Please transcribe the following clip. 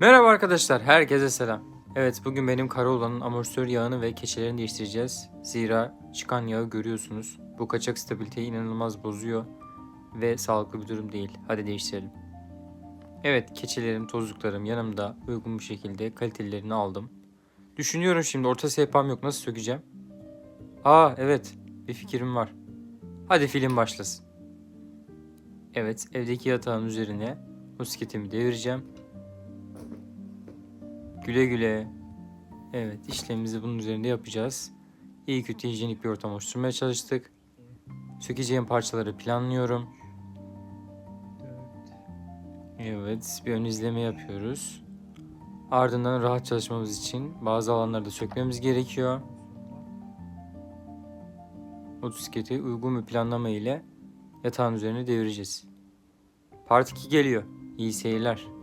Merhaba arkadaşlar, herkese selam. Evet, bugün benim Karaoğlan'ın amortisör yağını ve keçelerini değiştireceğiz. Zira çıkan yağı görüyorsunuz. Bu kaçak stabiliteyi inanılmaz bozuyor ve sağlıklı bir durum değil. Hadi değiştirelim. Evet, keçelerim, tozluklarım yanımda uygun bir şekilde kalitelerini aldım. Düşünüyorum şimdi orta sehpam yok nasıl sökeceğim? Aa evet, bir fikrim var. Hadi film başlasın. Evet, evdeki yatağın üzerine mosiketimi devireceğim. Güle güle. Evet işlemimizi bunun üzerinde yapacağız. İyi kötü hijyenik bir ortam oluşturmaya çalıştık. Sökeceğim parçaları planlıyorum. Evet bir ön izleme yapıyoruz. Ardından rahat çalışmamız için bazı alanları da sökmemiz gerekiyor. Motosikleti uygun bir planlama ile yatağın üzerine devireceğiz. Part 2 geliyor. İyi seyirler.